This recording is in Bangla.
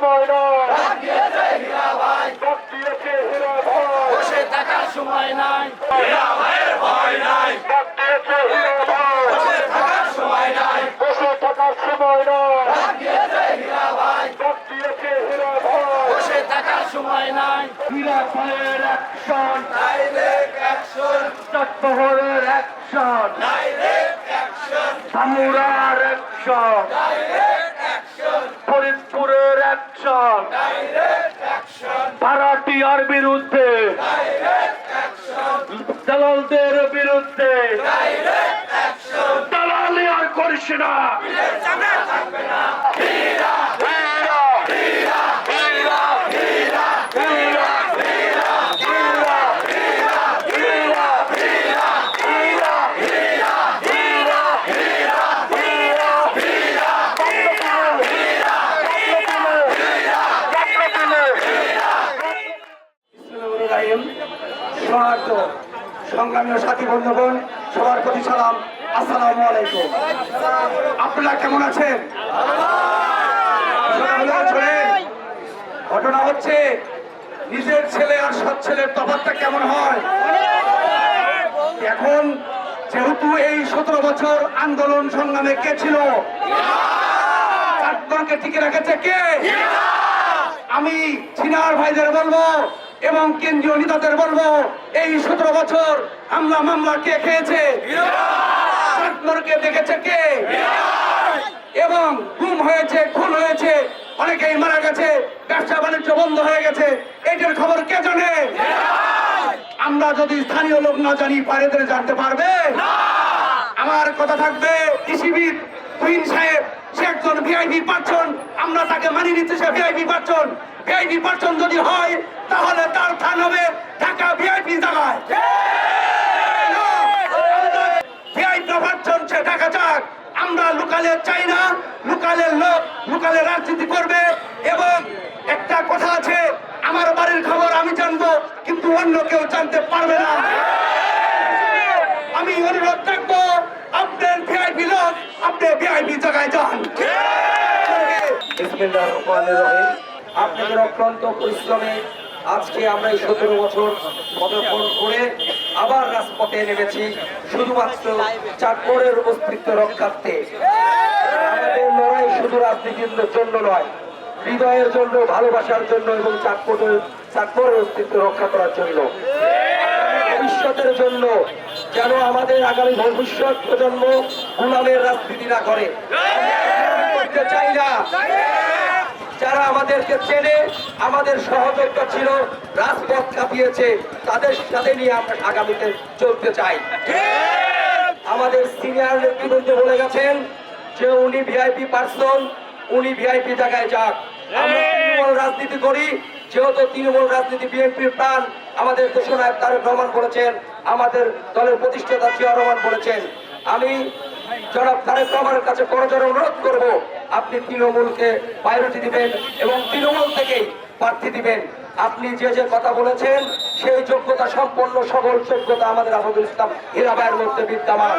ময়না বসে থাকার সময় নাই হীরা ভাইয়ের ভয় নাই বসে থাকার সময় নাই বসে থাকার সময় নাই হীরা ভাই বসে থাকার সময় নাই হীরা ভাইয়ের অ্যাকশন ডাইরেক্ট অ্যাকশন চট্টহরের অ্যাকশন ডাইরেক্ট অ্যাকশন ধামুরার অ্যাকশন ডাইরেক্ট অ্যাকশন ফরিদপুরের অ্যাকশন। ভারতীয়র বিরুদ্ধে। দলালদের বিরুদ্ধে। দলালি আর করিস না। থাকবে না। সাথী বন্ধুগণ, সবার প্রতি সালাম। আলাইকুম। আপনারা কেমন আছেন? ঘটনা হচ্ছে, নিজের ছেলে আর সৎ ছেলের তফাৎটা কেমন হয়? এখন যেহেতু এই সতেরো বছর আন্দোলন সংগ্রামে কে ছিল? টিকে রেখেছে কে? আমি চিনার ভাইদের বলব এবং কেন্দ্রীয় নেতাদের বলব, এই সতেরো বছর হামলা মামলা কে খেয়েছে? দেখেছে কে? এবং গুম হয়েছে, খুন হয়েছে, অনেকেই মারা গেছে, ব্যবসা বাণিজ্য বন্ধ হয়ে গেছে। এটার খবর কে জানে? আমরা যদি স্থানীয় লোক না জানি বাইরেদের জানতে পারবে? আমার কথা থাকবে কৃষিবিদ কুইন সাহেব। সে একজন ভিআইপি পার্সন আমরা তাকে মানি নিতে সে ভিআইপি পার্সন ভিআইপি পার্সন যদি হয়, তাহলে তার স্থান হবে ঢাকা ভিআইপি জায়গায়। সে ঢাকা যাক। আমরা লোকালে চাই না লোকালের লোক, লোকালে রাজনীতি করবে। এবং একটা কথা আছে, আমার বাড়ির খবর আমি জানব, কিন্তু অন্য কেউ জানতে পারবে না আমি অনুরোধ রাখব আপনার ভিআইপি লোক আপনি ভিআইপি জায়গায় যান আপনাদের অক্লান্ত পরিশ্রমে আজকে আমরা এই সতেরো বছর পদার্পণ করে আবার রাজপথে নেমেছি, শুধুমাত্র চাঁদপুরের অস্তিত্ব রক্ষার্থে। আমাদের লড়াই শুধু রাজনীতির জন্য নয়, হৃদয়ের জন্য, ভালোবাসার জন্য এবং চাঁদপুরের চাঁদপুরের অস্তিত্ব রক্ষা করার জন্য। ভবিষ্যতের জন্য যেন আমাদের আগামী ভবিষ্যৎ প্রজন্ম গুলামের রাজনীতি না করে। চাই না। যারা আমাদেরকে চেনে, আমাদের সহযোগিতা ছিল, রাজপথ কাঁপিয়েছে, তাদের সাথে নিয়ে আমরা আগামীতে চলতে চাই। আমাদের সিনিয়র নেতৃবৃন্দ বলে গেছেন যে উনি ভিআইপি পার্সন, উনি ভিআইপি জায়গায় যাক। আমরা রাজনীতি করি, যেহেতু তৃণমূল রাজনীতি বিএনপির প্রাণ, আমাদের দেশনায়ক তারেক রহমান বলেছেন আমাদের দলের প্রতিষ্ঠাতা জিয়া রহমান বলেছেন, আমি জনাব তারেক রহমানের কাছে করজোরে অনুরোধ করব, আপনি তৃণমূলকে প্রায়োরিটি দিবেন এবং তৃণমূল থেকেই প্রার্থী দিবেন। আপনি যে যে কথা বলেছেন, সেই যোগ্যতা সম্পন্ন সকল যোগ্যতা আমাদের আহমদুল ইসলাম হীরাবাইয়ের মধ্যে বিদ্যমান।